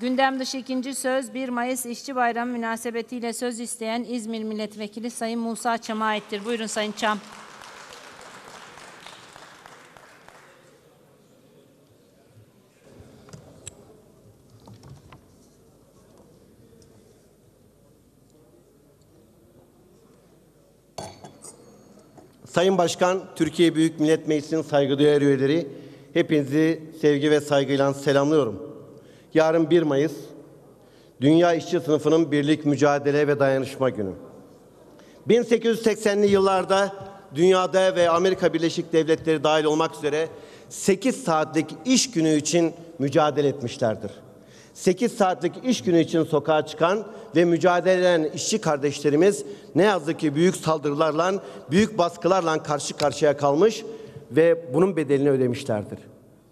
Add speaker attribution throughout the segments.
Speaker 1: Gündem dışı ikinci söz 1 Mayıs İşçi Bayramı münasebetiyle söz isteyen İzmir Milletvekili Sayın Musa Çam'a aittir. Buyurun Sayın Çam.
Speaker 2: Sayın Başkan, Türkiye Büyük Millet Meclisi'nin saygıdeğer üyeleri, hepinizi sevgi ve saygıyla selamlıyorum. Yarın 1 Mayıs, Dünya İşçi Sınıfının Birlik, Mücadele ve Dayanışma Günü. 1880'li yıllarda dünyada ve Amerika Birleşik Devletleri dahil olmak üzere 8 saatlik iş günü için mücadele etmişlerdir. 8 saatlik iş günü için sokağa çıkan ve mücadele eden işçi kardeşlerimiz ne yazık ki büyük saldırılarla, büyük baskılarla karşı karşıya kalmış ve bunun bedelini ödemişlerdir.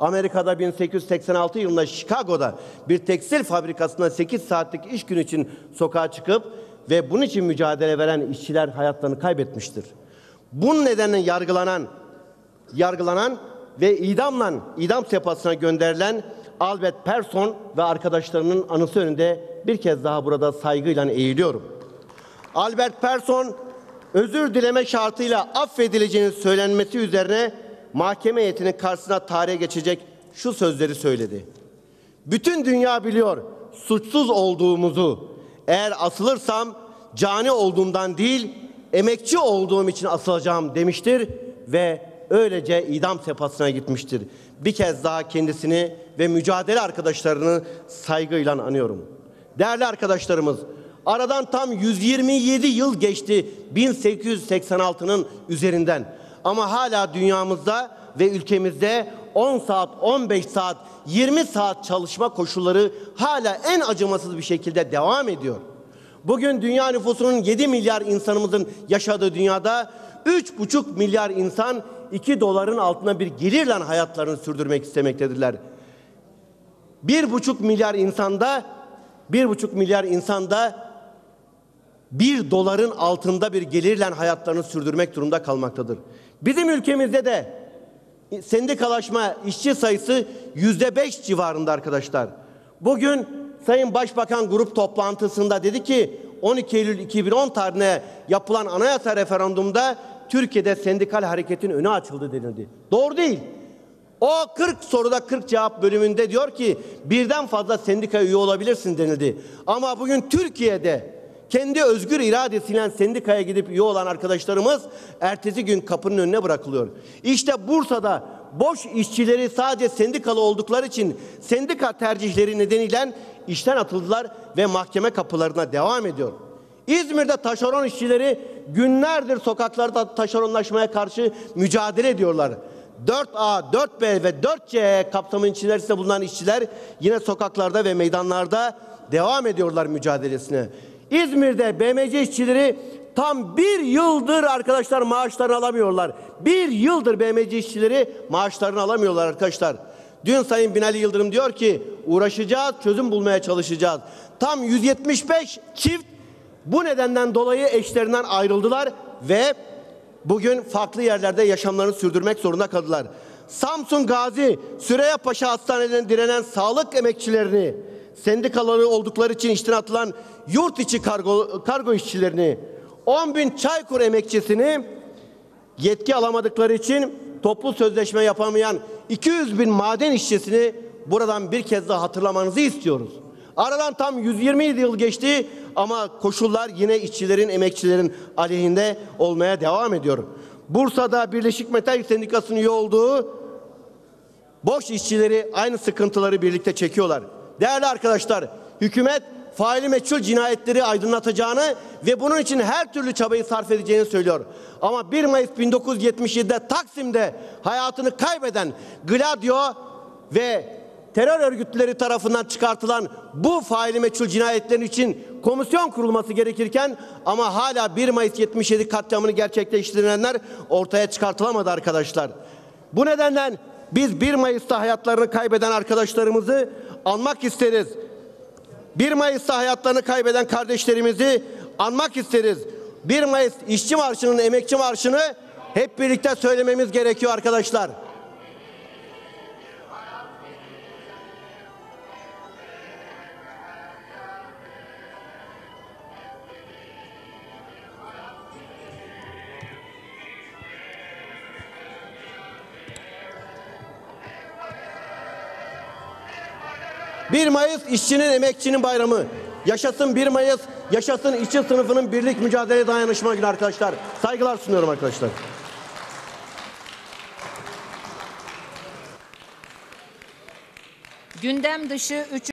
Speaker 2: Amerika'da 1886 yılında Chicago'da bir tekstil fabrikasında 8 saatlik iş günü için sokağa çıkıp ve bunun için mücadele veren işçiler hayatlarını kaybetmiştir. Bunun nedenle yargılanan yargılanan ve idamla idam sehpasına gönderilen Albert Persson ve arkadaşlarının anısı önünde bir kez daha burada saygıyla eğiliyorum. Albert Persson özür dileme şartıyla affedileceğini söylenmesi üzerine mahkeme heyetinin karşısına tarihe geçecek şu sözleri söyledi. Bütün dünya biliyor suçsuz olduğumuzu. Eğer asılırsam cani olduğumdan değil, emekçi olduğum için asılacağım demiştir ve öylece idam sehpasına gitmiştir. Bir kez daha kendisini ve mücadele arkadaşlarını saygıyla anıyorum. Değerli arkadaşlarımız, aradan tam 127 yıl geçti 1886'nın üzerinden. Ama hala dünyamızda ve ülkemizde 10 saat, 15 saat, 20 saat çalışma koşulları hala en acımasız bir şekilde devam ediyor. Bugün dünya nüfusunun 7 milyar insanımızın yaşadığı dünyada 3,5 milyar insan 2 doların altına bir gelirle hayatlarını sürdürmek istemektedirler. 1,5 milyar insanda 1,5 milyar insanda 1 doların altında bir gelirle hayatlarını sürdürmek durumda kalmaktadır. Bizim ülkemizde de sendikalaşma işçi sayısı yüzde beş civarında arkadaşlar. Bugün Sayın Başbakan grup toplantısında dedi ki 12 Eylül 2010 tarihine yapılan anayasa referandumda Türkiye'de sendikal hareketin önü açıldı denildi. Doğru değil. O 40 soruda 40 cevap bölümünde diyor ki birden fazla sendika üye olabilirsin denildi. Ama bugün Türkiye'de kendi özgür iradesiyle sendikaya gidip üye olan arkadaşlarımız ertesi gün kapının önüne bırakılıyor. İşte Bursa'da boş işçileri sadece sendikalı oldukları için sendika tercihleri nedeniyle işten atıldılar ve mahkeme kapılarına devam ediyor. İzmir'de taşeron işçileri günlerdir sokaklarda taşeronlaşmaya karşı mücadele ediyorlar. 4A, 4B ve 4C kapsamının içerisinde bulunan işçiler yine sokaklarda ve meydanlarda devam ediyorlar mücadelesine. İzmir'de BMC işçileri tam bir yıldır arkadaşlar maaşlarını alamıyorlar. Bir yıldır BMC işçileri maaşlarını alamıyorlar arkadaşlar. Dün Sayın Binali Yıldırım diyor ki uğraşacağız, çözüm bulmaya çalışacağız. Tam 175 çift bu nedenden dolayı eşlerinden ayrıldılar ve bugün farklı yerlerde yaşamlarını sürdürmek zorunda kaldılar. Samsun Gazi, Süreyya Paşa Hastanelerinde direnen sağlık emekçilerini, sendikaları oldukları için işten atılan yurt içi kargo, kargo işçilerini, 10 bin Çaykur emekçisini yetki alamadıkları için toplu sözleşme yapamayan 200 bin maden işçisini buradan bir kez daha hatırlamanızı istiyoruz. Aradan tam 127 yıl geçti ama koşullar yine işçilerin, emekçilerin aleyhinde olmaya devam ediyor. Bursa'da Birleşik Metal Sendikası'nın üye olduğu boş işçileri aynı sıkıntıları birlikte çekiyorlar. Değerli arkadaşlar, hükümet faili meçhul cinayetleri aydınlatacağını ve bunun için her türlü çabayı sarf edeceğini söylüyor. Ama 1 Mayıs 1977'de Taksim'de hayatını kaybeden Gladio ve terör örgütleri tarafından çıkartılan bu faili meçhul cinayetlerin için komisyon kurulması gerekirken ama hala 1 Mayıs 77 katliamını gerçekleştirenler ortaya çıkartılamadı arkadaşlar. Bu nedenle biz 1 Mayıs'ta hayatlarını kaybeden arkadaşlarımızı anmak isteriz. 1 Mayıs'ta hayatlarını kaybeden kardeşlerimizi anmak isteriz. 1 Mayıs işçi marşının, emekçi marşını hep birlikte söylememiz gerekiyor arkadaşlar. 1 Mayıs işçinin, emekçinin bayramı. Yaşasın 1 Mayıs, yaşasın işçi sınıfının birlik mücadele dayanışma günü arkadaşlar. Saygılar sunuyorum arkadaşlar.
Speaker 1: Gündem dışı 3.